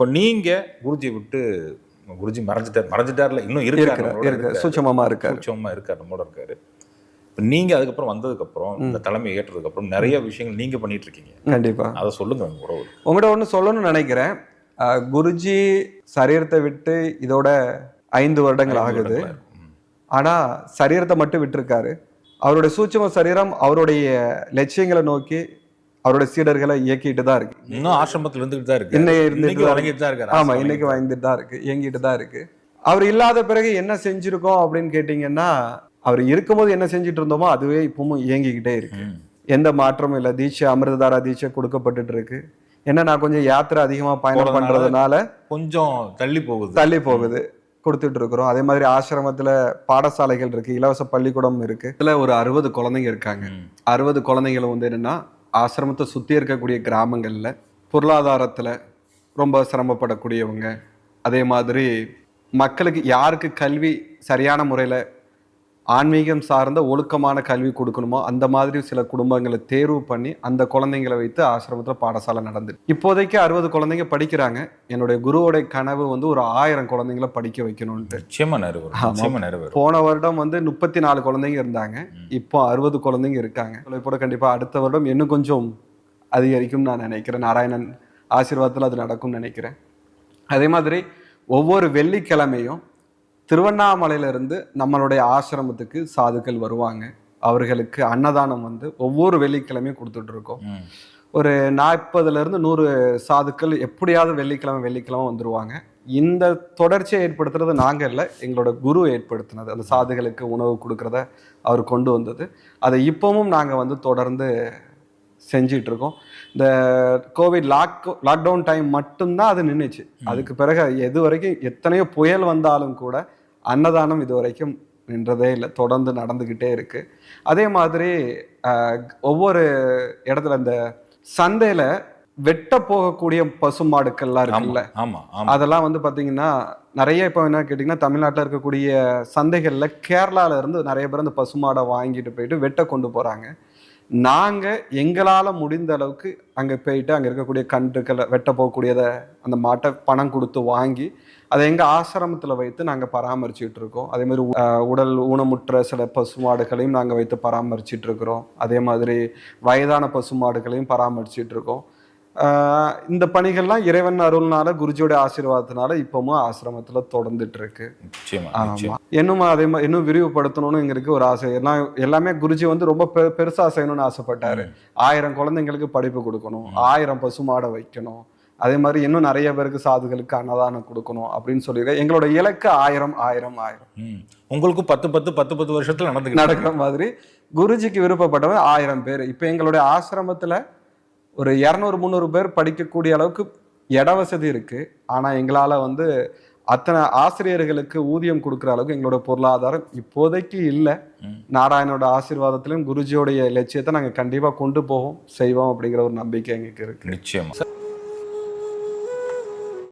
இப்போ நீங்க குருஜி விட்டு குருஜி மறைஞ்சிட்டார். மறைஞ்சிட்டார்ல. இன்னும் இருக்காரு இருக்கு இருக்காரு. சூட்சமமா இருக்காரு. சூட்சமா இருக்காரு நம்மளோட இருக்காரு. இப்போ நீங்க அதுக்கப்புறம் வந்ததுக்கு அப்புறம் இந்த தலைமை ஏற்றதுக்கு அப்புறம் நிறைய விஷயங்கள் நீங்க பண்ணிட்டு இருக்கீங்க கண்டிப்பா. அதை சொல்லுங்க உங்க உறவு உங்கள்கிட்ட ஒன்று சொல்லணும்னு நினைக்கிறேன். குருஜி சரீரத்தை விட்டு இதோட ஐந்து வருடங்கள் ஆகுது. ம். ஆனா சரீரத்தை மட்டும் விட்டிருக்காரு. அவருடைய சூட்சும சரீரம் அவருடைய லட்சியங்களை நோக்கி அவருடைய சீடர்களை இயக்கிட்டு தான் இருக்கு. இன்னும் ஆசிரமத்துல இருந்துகிட்டு தான் இருக்கு. இன்னைக்கு இருந்துட்டு தான் வழங்கிட்டு தான் இருக்காரு ஆமா இன்னைக்கு வாங்கிட்டு தான் இருக்கு. இயங்கிட்டு தான் இருக்கு. அவர் இல்லாத பிறகு என்ன செஞ்சிருக்கோம் அப்படின்னு கேட்டீங்கன்னா அவர் இருக்கும்போது என்ன செஞ்சுட்டு இருந்தோமோ அதுவே இப்பவும் இயங்கிக்கிட்டே இருக்கு. எந்த மாற்றமும் இல்லை. தீட்சை அமிர்ததாரா தீட்சை கொடுக்கப்பட்டுட்டு இருக்கு. ஏன்னா நான் கொஞ்சம் யாத்திரை அதிகமா பயணம் பண்றதுனால கொஞ்சம் தள்ளி போகுது. தள்ளி போகுது. கொடுத்துட்டு இருக்கிறோம். அதே மாதிரி ஆசிரமத்துல பாடசாலைகள் இருக்கு. இலவச பள்ளிக்கூடம் இருக்கு. இதுல ஒரு அறுபது குழந்தைங்க இருக்காங்க. அறுபது குழந்தைகள் வந்து என்னன்னா ஆசிரமத்தை சுற்றி இருக்கக்கூடிய கிராமங்களில் பொருளாதாரத்தில் ரொம்ப சிரமப்படக்கூடியவங்க. அதே மாதிரி மக்களுக்கு யாருக்கு கல்வி சரியான முறையில் ஆன்மீகம் சார்ந்த ஒழுக்கமான கல்வி கொடுக்கணுமோ அந்த மாதிரி சில குடும்பங்களை தேர்வு பண்ணி அந்த குழந்தைங்களை வைத்து ஆசிரமத்துல பாடசாலை நடந்து. இப்போதைக்கு அறுபது குழந்தைங்க படிக்கிறாங்க. என்னுடைய குருவோட கனவு வந்து ஒரு ஆயிரம் குழந்தைங்களை படிக்க வைக்கணும்ட்டு போன வருடம் வந்து முப்பத்தி நாலு குழந்தைங்க இருந்தாங்க. இப்போ அறுபது குழந்தைங்க இருக்காங்க. இப்போ கண்டிப்பா அடுத்த வருடம் இன்னும் கொஞ்சம் அதிகரிக்கும் நான் நினைக்கிறேன். நாராயணன் ஆசீர்வாதத்தில் அது நடக்கும்னு நினைக்கிறேன். அதே மாதிரி ஒவ்வொரு வெள்ளிக்கிழமையும் திருவண்ணாமலையிலிருந்து நம்மளுடைய ஆசிரமத்துக்கு சாதுக்கள் வருவாங்க. அவர்களுக்கு அன்னதானம் வந்து ஒவ்வொரு வெள்ளிக்கிழமையும் கொடுத்துட்டு இருக்கோம் ம். ஒரு நாற்பதுல இருந்து நூறு சாதுக்கள் எப்படியாவது வெள்ளிக்கிழமை வெள்ளிக்கிழமை வந்துருவாங்க. இந்த தொடர்ச்சியை ஏற்படுத்துறது நாங்க இல்லை எங்களோட குரு ஏற்படுத்தினது. அந்த சாதுகளுக்கு உணவு கொடுக்கறத அவர் கொண்டு வந்தது. அதை இப்பவும் நாங்க வந்து தொடர்ந்து செஞ்சிட்டு இருக்கோம் இந்த கோவிட் லாக் லாக்டவுன் டைம் மட்டும்தான் அது நின்றுச்சு அதுக்கு பிறகு எது வரைக்கும் எத்தனையோ புயல் வந்தாலும் கூட அன்னதானம் இது வரைக்கும் நின்றதே இல்லை தொடர்ந்து நடந்துக்கிட்டே இருக்கு. அதே மாதிரி ஒவ்வொரு இடத்துல இந்த சந்தையில வெட்ட போகக்கூடிய பசுமாடுக்கள்லாம் இருக்குல்ல? அதெல்லாம் வந்து பாத்தீங்கன்னா நிறைய இப்போ என்ன கேட்டிங்கன்னா தமிழ்நாட்டில் இருக்கக்கூடிய சந்தைகள்ல கேரளால இருந்து நிறைய பேர் அந்த பசுமாடை வாங்கிட்டு போயிட்டு வெட்ட கொண்டு போறாங்க. நாங்கள் எங்களால் முடிந்த அளவுக்கு அங்கே போயிட்டு அங்கே இருக்கக்கூடிய கன்றுக்களை வெட்ட போகக்கூடியதை அந்த மாட்டை பணம் கொடுத்து வாங்கி அதை எங்கள் ஆசிரமத்தில் வைத்து நாங்கள் பராமரிச்சுட்டு இருக்கோம். அதே மாதிரி உடல் ஊனமுற்ற சில பசுமாடுகளையும் நாங்கள் வைத்து பராமரிச்சுட்டு இருக்கிறோம். அதே மாதிரி வயதான பசுமாடுகளையும் பராமரிச்சுட்டு இருக்கோம். இந்த பணிகள்லாம் இறைவன் அருள்னால குருஜியோட ஆசீர்வாதத்தினால இப்பவும் ஆசிரமத்துல தொடர்ந்துட்டு இருக்கு இன்னும் அதே மாதிரி இன்னும் விரிவுபடுத்தணும்னு எங்களுக்கு ஒரு ஆசை. எல்லாம் எல்லாமே குருஜி வந்து ரொம்ப பெருசா செய்யணும்னு ஆசைப்பட்டாரு. ஆயிரம் குழந்தைங்களுக்கு படிப்பு கொடுக்கணும். ஆயிரம் பசுமாடை வைக்கணும். அதே மாதிரி இன்னும் நிறைய பேருக்கு சாதுகளுக்கு அன்னதானம் கொடுக்கணும் அப்படின்னு சொல்லியிருக்க எங்களோட இலக்கு ஆயிரம் ஆயிரம் ஆயிரம். ம். உங்களுக்கும் பத்து பத்து பத்து பத்து வருஷத்துல நடந்துக்கிட்டு நடக்கிற மாதிரி குருஜிக்கு விருப்பப்பட்டவன் ஆயிரம் பேர். இப்போ எங்களுடைய ஆசிரமத்துல ஒரு இரநூறு முந்நூறு பேர் படிக்கக்கூடிய அளவுக்கு இட வசதி இருக்கு. ஆனா எங்களால வந்து அத்தனை ஆசிரியர்களுக்கு ஊதியம் கொடுக்குற அளவுக்கு எங்களோட பொருளாதாரம் இப்போதைக்கு இல்லை. நாராயணோட ஆசீர்வாதத்திலும் குருஜியோடைய லட்சியத்தை நாங்க கண்டிப்பா கொண்டு போவோம் செய்வோம் அப்படிங்கிற ஒரு நம்பிக்கை எங்களுக்கு இருக்கு. நிச்சயமா.